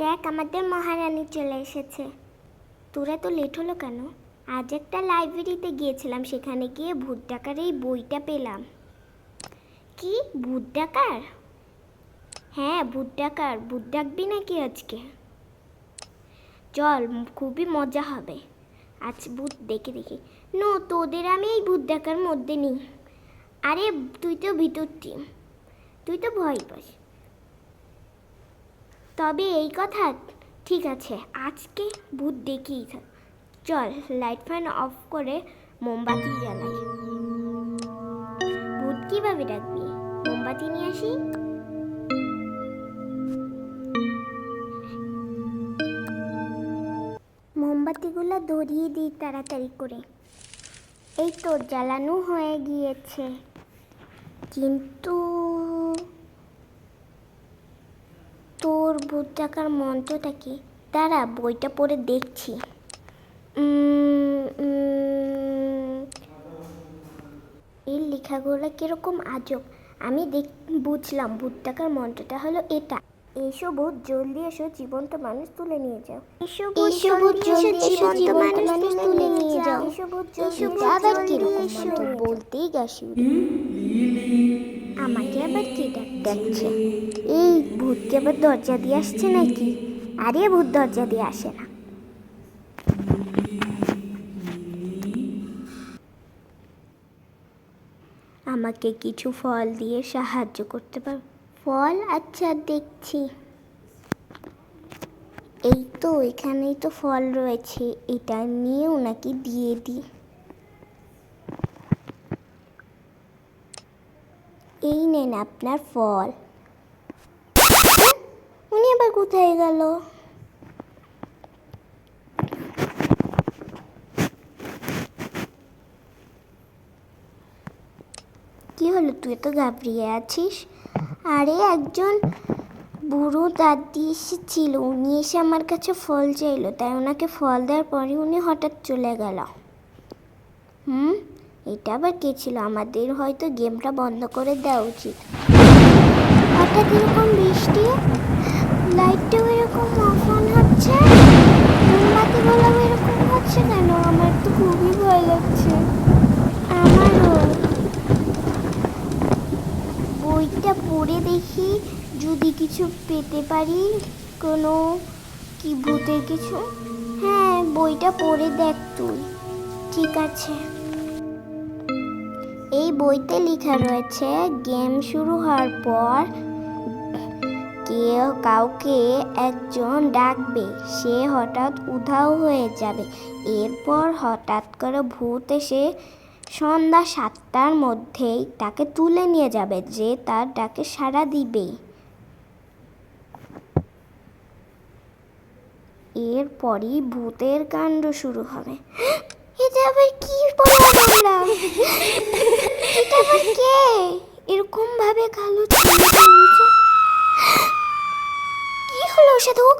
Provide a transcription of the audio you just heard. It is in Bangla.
আমাদের মহারানী চলে এসেছে। তোরা তো লেট হলো কেন? আজ একটা লাইব্রেরিতে গিয়েছিলাম, সেখানে গিয়ে ভূত ডাকার এই বইটা পেলাম। কি? ভূত ডাকার? হ্যাঁ ভূত ডাকার। ভূত ডাকবি নাকি আজকে? চল, খুবই মজা হবে। আজ ভূত, দেখে, দেখি। নো, তোদের আমি এই ভূত ডাকার মধ্যে নিই। আরে, তুই তো ভিতর টিম তুই তো ভয় পাস। তবে এই কথা ঠিক আছে, আজকে ভূত থাক চল লাইট ফ্যান অফ করে মোমবাতি জ্বালাই। ভূত কীভাবে ডাকবি? মোমবাতি নিয়ে আসি? মোমবাতিগুলো ধরিয়ে দিই তাড়াতাড়ি করে। এই তো জ্বালানো হয়ে গিয়েছে। কিন্তু তোর ভূত টাকার মন্ত্রটা কি? দাঁড়া বইটা পড়ে দেখছি। এই লেখাগুলো কীরকম আজব। আমি দেখ বুঝলাম ভূত টাকার মন্ত্রটা হলো এটা। এসো ভূত জলদি এসো জীবন্ত মানুষ তুলে নিয়ে যাও। এসো ভূত জলদি এসো জীবন্ত মানুষ তুলে নিয়ে যাও। এসো ভূত জলদি আবার কীরকম মন্ত্র বলতেই গেছি আমাকে আবার কে ডাক- ডাকছে? এই ভূতকে আবার দরজা দিয়ে আসছে নাকি? আরে ভূত দরজা দিয়ে আসে না। আমাকে কিছু ফল দিয়ে সাহায্য করতে পার, ফল? আচ্ছা দেখছি। এই তো, এখানেই তো ফল রয়েছে। এটা নিয়েও নাকি দিয়ে দিই। এই নেন আপনার ফল। কোথায় গেল? কি হলো? তুই তো ঘাবড়িয়ে আছিস। আরে, একজন বুড়ো দাদি এসেছিল। উনি এসে আমার কাছে ফল চাইলো। তাই ওনাকে ফল দেওয়ার পরে উনি হঠাৎ চলে গেল। হুম? এটা আবার কে ছিল? আমাদের হয়তো গেমটা বন্ধ করে দেওয়া উচিত। হঠাৎ এরকম বৃষ্টি? খুবই ভয় লাগছে। আমারও। বইটা পড়ে দেখি, যদি কিছু পেতে পারি, কোনো কি ভূতের কিছু? হ্যাঁ বইটা পড়ে দেখ তুই। ঠিক আছে। এই বইতে লেখা রয়েছে, গেম শুরু হওয়ার পর কেউ কাউকে একজন ডাকবে, সে হঠাৎ উধাও হয়ে যাবে। এরপর হঠাৎ করে ভূত এসে সন্ধ্যা সাতটার মধ্যেই তাকে তুলে নিয়ে যাবে, যে তার ডাকে সাড়া দিবে। এরপরই ভূতের কাণ্ড শুরু হবে। এটা আবার কি বললাম কে? এরকম ভাবে কালো ഔഷധവും